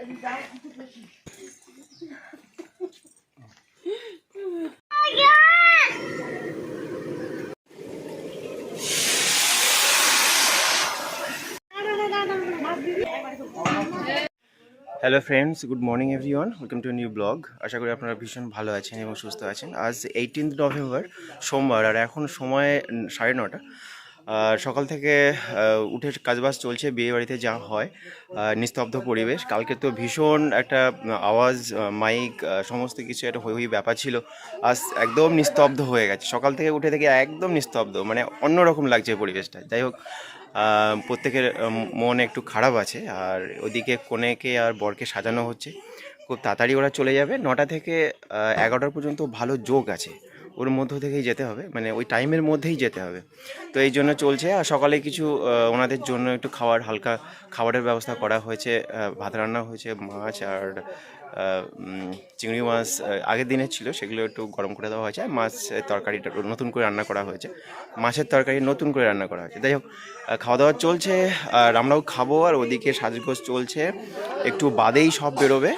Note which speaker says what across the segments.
Speaker 1: Hello friends good morning everyone welcome to new blog আশা করি আপনারা ভীষণ ভালো আছেন এবং সুস্থ আছেন। আজ এইটিন্থ নভেম্বর সোমবার, আর এখন সময় সাড়ে নটা। সকাল থেকে উঠে কাজবাজ চলছে বিয়ে বাড়িতে যা হয় নিস্তব্ধ পরিবেশ। কালকে তো ভীষণ একটা আওয়াজ মাইক সমস্ত কিছু একটা হই হই ব্যাপার ছিল। আজ একদম নিস্তব্ধ হয়ে গেছে। সকাল থেকে উঠে থেকে একদম নিস্তব্ধ মানে অন্যরকম লাগছে পরিবেশটা। যাই হোক প্রত্যেকের মন একটু খারাপ আছে, আর ওদিকে কনেকে আর বরকে সাজানো হচ্ছে। খুব তাড়াতাড়ি ওরা চলে যাবে। নটা থেকে এগারোটা পর্যন্ত ভালো যোগ আছে। ওর মধ্য থেকেই যেতে হবে মানে ওই টাইমের মধ্যেই যেতে হবে। তো এই জন্য চলছে, আর সকালে কিছু ওনাদের জন্য একটু খাওয়ার, হালকা খাবারের ব্যবস্থা করা হয়েছে ভাত রান্না হয়েছে, মাছ আর চিংড়ি মাছ আগের দিনের ছিল, সেগুলো একটু গরম করে দেওয়া হয়েছে মাছ তরকারিটা নতুন করে রান্না করা হয়েছে। মাছের তরকারি নতুন করে রান্না করা হয়েছে। যাই হোক খাওয়া দাওয়া চলছে, আর আমরাও খাব, আর ওদিকে সাজগোজ চলছে, একটু বাদেই সব বেরোবে।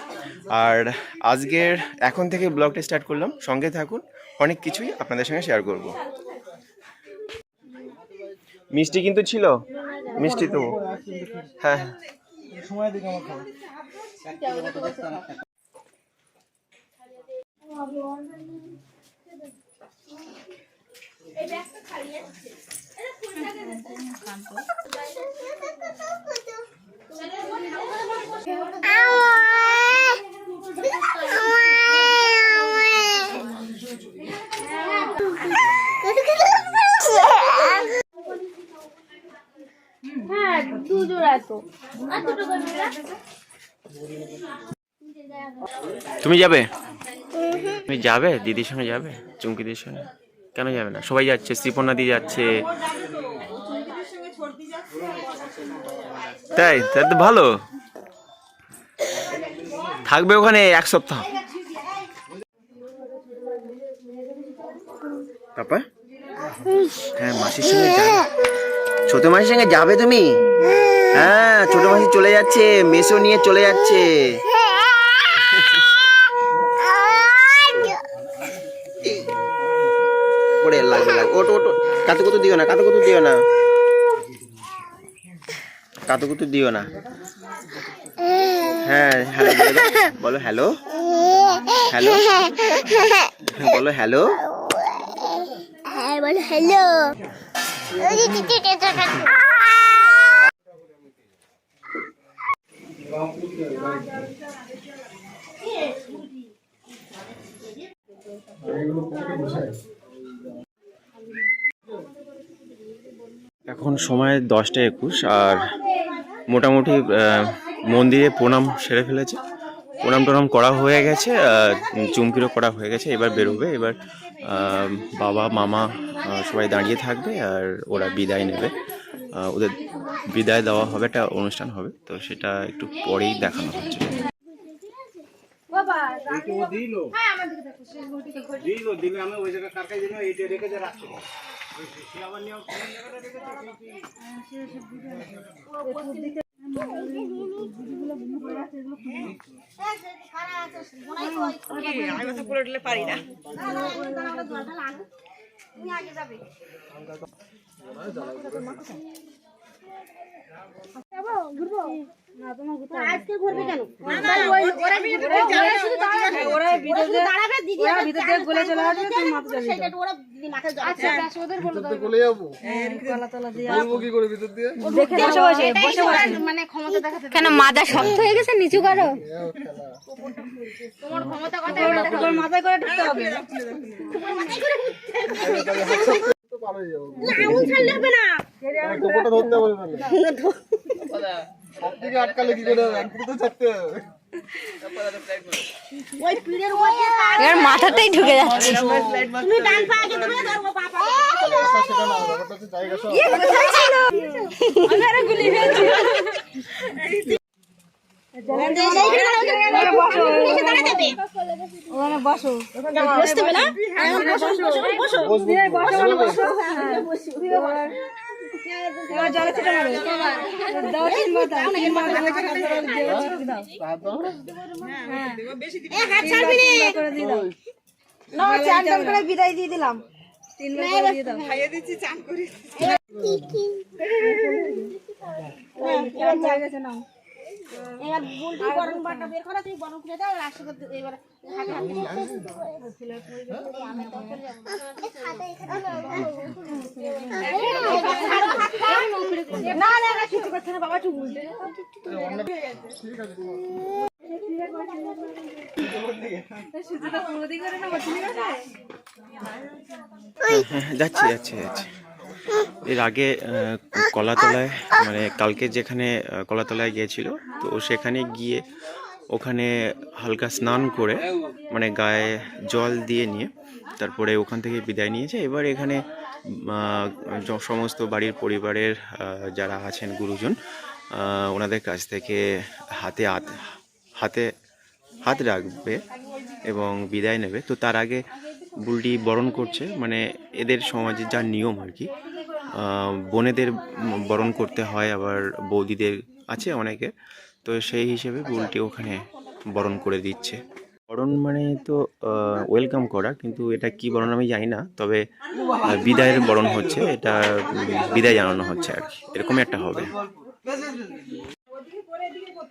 Speaker 1: আর আজকের, এখন থেকে ব্লগটা স্টার্ট করলাম, সঙ্গে থাকুন অনেক কিছুই আপনাদের সঙ্গে শেয়ার করব। মিষ্টি কিন্তু ছিল। মিষ্টি তো। হ্যাঁ। হ্যাঁ
Speaker 2: হ্যাঁ
Speaker 1: তুমি যাবে? তুমি যাবে? দিদির সঙ্গে যাবে? চুমকিদির সঙ্গে? কেন যাবে না? সবাই যাচ্ছে শ্রীপর্ণা দি যাচ্ছে। তাই? তাই তো ভালো। থাকবে ওখানে এক সপ্তাহ। পাপা? হ্যাঁ মাসির সঙ্গে ছোট মাসির সঙ্গে যাবে তুমি? হ্যাঁ ছোট মাসি চলে যাচ্ছে, মেসো নিয়ে চলে যাচ্ছে। ওটো কাতু দিও না কাতু দিও না। কাতু দিও না। হ্যাঁ হ্যালো, বলো হ্যালো। হ্যালো। বলো, হ্যালো।
Speaker 2: হ্যাঁ
Speaker 1: এখন সময় দশটা একুশ, আর মোটামুটি মন্দিরে প্রণাম সেরে ফেলেছে। প্রণাম টনাম করা হয়ে গেছে চুমকিরও করা হয়ে গেছে, এবার বেরোবে। এবার বাবা মামা সবাই দাঁড়িয়ে থাকবে আর ওরা বিদায় নেবে। ওদের বিদায় দেওয়া হবে একটা অনুষ্ঠান হবে তো সেটা একটু পরেই দেখানো হচ্ছে।
Speaker 2: বাবা
Speaker 3: দিল। দিলে আমি কি করে ভিতর দিয়ে
Speaker 2: দেখে বসে বসে বসে বসে মানে ক্ষমতা দেখাতে কেন মাজা শক্ত হয়ে গেছে নিচু করো। তোমার ক্ষমতা কথা মাথায় করে ঢুকতে হবে। তোমার মাথায় করে
Speaker 3: তো পার যাব
Speaker 2: আঙুল ছাড়লে হবে না।
Speaker 3: টোপোটা ধরতে হবে তাহলে। সব থেকে আটকালে কি করে হবে একদিকে তো ছাড়তে হবে।
Speaker 2: ওই পিড়ের মধ্যে এর মাথাটাই ঢুকে যাচ্ছে।
Speaker 3: জায়গা বিদায় দিয়ে দিলাম দিচ্ছি চান করে এবার হয়ে
Speaker 2: বুলটি গরম বাটা বের করা তুই গরম খুলে দাও এবার হাতে হাতে
Speaker 3: না। না না কিছু করছে না বাবা চুপ উল্টে সুজিটা পুরো দিকে করে না বসে
Speaker 1: হ্যাঁ, যাচ্ছি যাচ্ছি যাচ্ছি। এর আগে কলাতলায় মানে কালকে যেখানে কলাতলায় গিয়েছিল, তো সেখানে গিয়ে ওখানে হালকা স্নান করে মানে গায়ে জল দিয়ে নিয়ে, তারপরে ওখান থেকে বিদায় নিয়েছে। এবার এখানে সমস্ত বাড়ির পরিবারের যারা আছেন গুরুজন ওনাদের কাছ থেকে হাতে হাত হাতে, হাত রাখবে এবং বিদায় নেবে। তো তার আগে বুলটি বরণ করছে মানে এদের সমাজের যা নিয়ম আর কি বোনেদের বরণ করতে হয়, আবার বৌদিদের আছে অনেকে, তো সেই হিসেবে বুলটি ওখানে বরণ করে দিচ্ছে। বরণ মানে তো ওয়েলকাম করা, কিন্তু এটা কি বরণ আমি জানি না, তবে বিদায়ের বরণ হচ্ছে, এটা বিদায় জানানো হচ্ছে আর কি, এরকমই একটা হবে।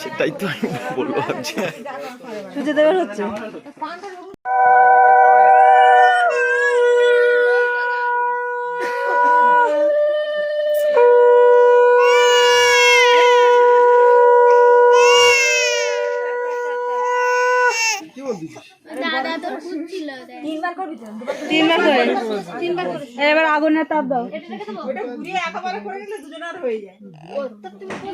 Speaker 1: সেটাই তো আমি বলব ভাবছি।
Speaker 3: সুজে দেবের হচ্ছে?
Speaker 4: কি বলছিস
Speaker 2: দাদা তোর খুঁজছিল
Speaker 3: তিনবার করবি তো তিনবার করে। এবার আগুনের তাপ দাও।
Speaker 1: আচ্ছা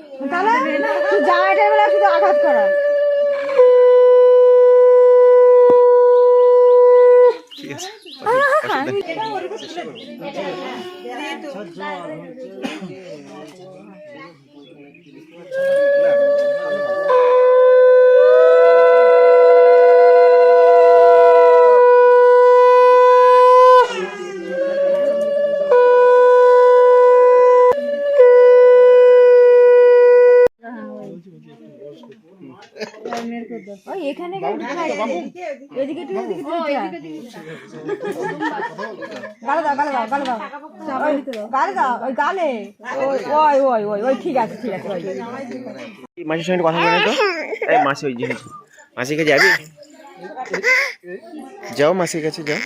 Speaker 3: তাহলে জামাইটার বেলা শুধু আঘাত করা।
Speaker 1: ঠিক আছে অসুবিধা নেই।
Speaker 3: ওই এখানে এদিকে তুই এদিকে তুই গালে দাও গালে দাও গালে দাও। ওই, গালে দাও ওই গালে। ওই ওই ওই ওই ওই ঠিক আছে ঠিক আছে ওই।
Speaker 1: মাসির সঙ্গে কথা বলে তো। এই মাসি ওই জিনিস মাসিকে যাবি? যাও মাসির কাছে যাও।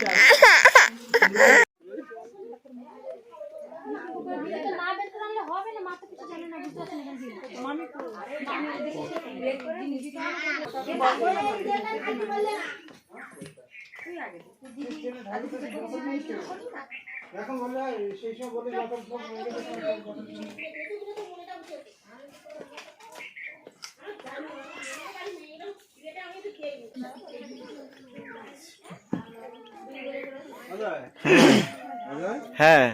Speaker 2: না এখান
Speaker 4: এখন বলে সেই সময় বলে যখন ফোন
Speaker 1: হ্যাঁ।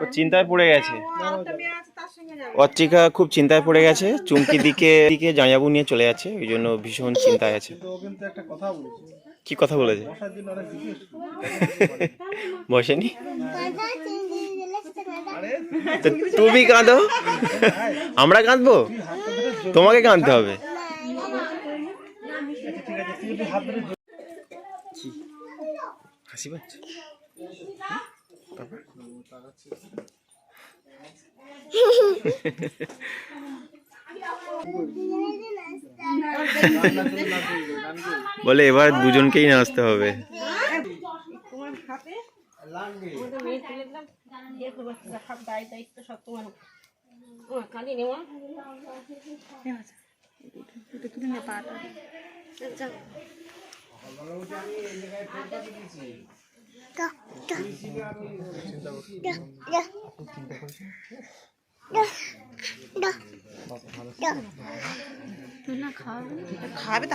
Speaker 1: ও চিন্তায় পড়ে গেছে? অত্রিকা খুব চিন্তায় পড়ে গেছে চুমকি দিকে দিকে জামাইবাবু নিয়ে চলে যাচ্ছে ওই জন্য ভীষণ চিন্তায় আছে। কি কথা বলেছে? বসেনি? তো তুমি কাঁদো? আমরা কাঁদবো? তোমাকে কাঁদতে হবে। হাসি পাচ্ছে? তারপর? বলে এবার দুজনকেই নাচতে হবে।
Speaker 2: তোমার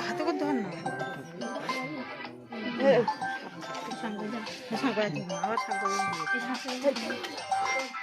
Speaker 2: হাতে আমাদের মেয়ে তুলে দিলাম ইয়ে করব সব দায়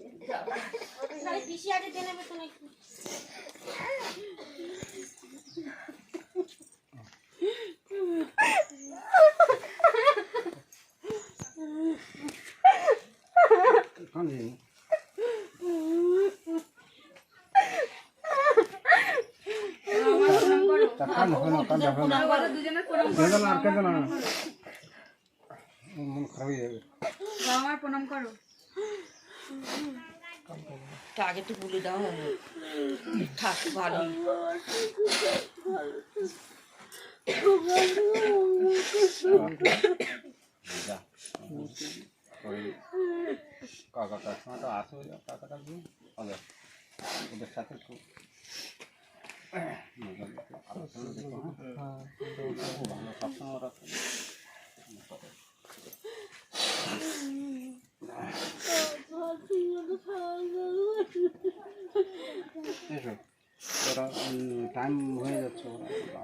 Speaker 4: মন খারাপ হয়ে যাবে
Speaker 3: আমার প্রণাম করো।
Speaker 5: আগে একটু বলে দাও। থাক, ভালো।
Speaker 4: কাকা কাকিমা তো আসে কাকা কাকি ওদের সাথে একটু আলোচনা খুব ভালো সবসময় ওরা এসো ওরা টাইম হয়ে যাচ্ছে ওরা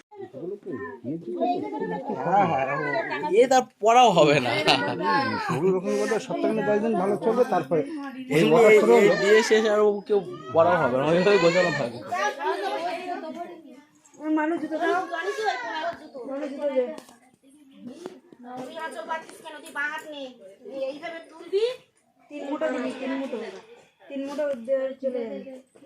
Speaker 6: তার পড়াও হবে না।
Speaker 4: রকম কথা সপ্তাহে দশ দিন ভালো চলবে তারপরে
Speaker 6: এই শেষ আর ও কেউ পড়াও হবে না ওইভাবে গোছানো থাকে
Speaker 3: মানুষ জুতো দাও।
Speaker 2: জানিস তো এখন আর জুতো তুই আঁচল পাচ্ছিস কেন? তুই বাঁ হাত নে এইভাবে তুলবি?
Speaker 3: তিন মুঠো দিবি তিন মুঠো। তিন মুঠো চলে যাবে।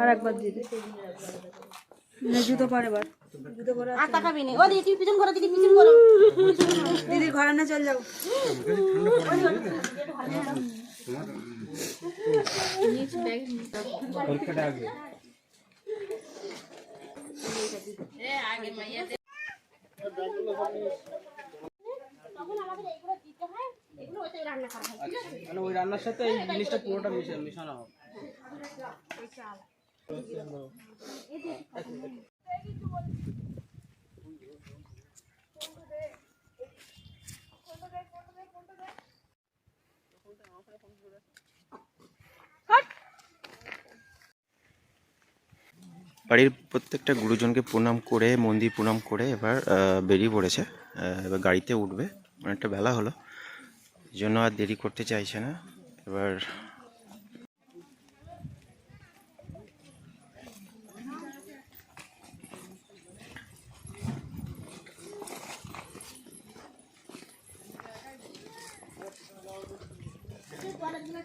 Speaker 2: আর
Speaker 3: একবার দিবি জুতো পরে বার জুতো পরে
Speaker 2: আর টাকাবি না। ও দিদি তুই পিছন করো দিদি পিছন করো।
Speaker 3: দিদি ঘরে না চল যাও।
Speaker 2: তখন আমাদের এইগুলো দিতে হয় এগুলো ওইটাই রান্না করা হয়
Speaker 6: মানে ওই রান্নার সাথে এই জিনিসটা পুরোটা মিশানো হবে।
Speaker 1: বাড়ির প্রত্যেকটা গুরুজনকে প্রণাম করে, মন্দির প্রণাম করে এবার বেরিয়ে পড়েছে। এবার গাড়িতে উঠবে। অনেকটা বেলা হলো। জন্য আর দেরি করতে চাইছে না। এবার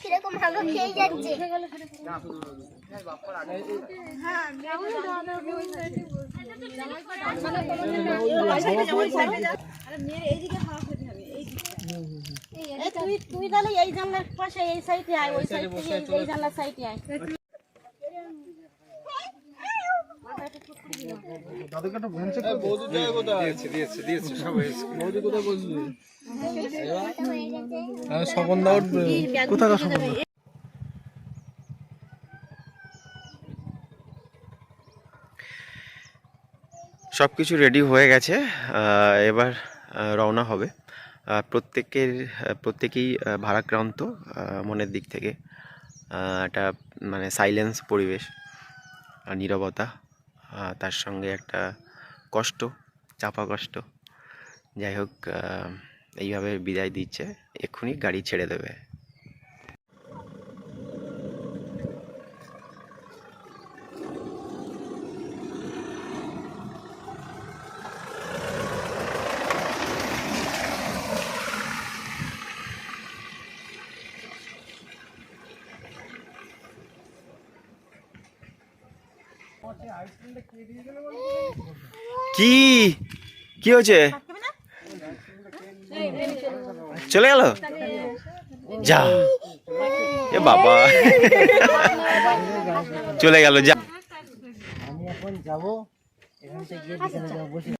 Speaker 3: কীরকম
Speaker 2: তুই তাহলে এই জানলার পাশে, এই সাইডে আয়, ওই সাইড থেকে এই জানলার সাইডে আয়।
Speaker 6: স্বপনদা উঠবে কোথাকার স্বপন
Speaker 1: সব কিছু রেডি হয়ে গেছে এবার রওনা হবে। প্রত্যেকের প্রত্যেকেই ভারাক্রান্ত মনের দিক থেকে একটা মানে সাইলেন্স পরিবেশ আর নীরবতা। তার সঙ্গে একটা কষ্ট, চাপা কষ্ট। যাই হোক এইভাবে বিদায় দিচ্ছে। এক্ষুনি গাড়ি ছেড়ে দেবে। কি কি? হয়েছে? চলে গেল? যা। এ বাবা। চলে গেল যা।
Speaker 7: আমি এখন যাব এখান থেকে গিয়ে আচ্ছা। বসে।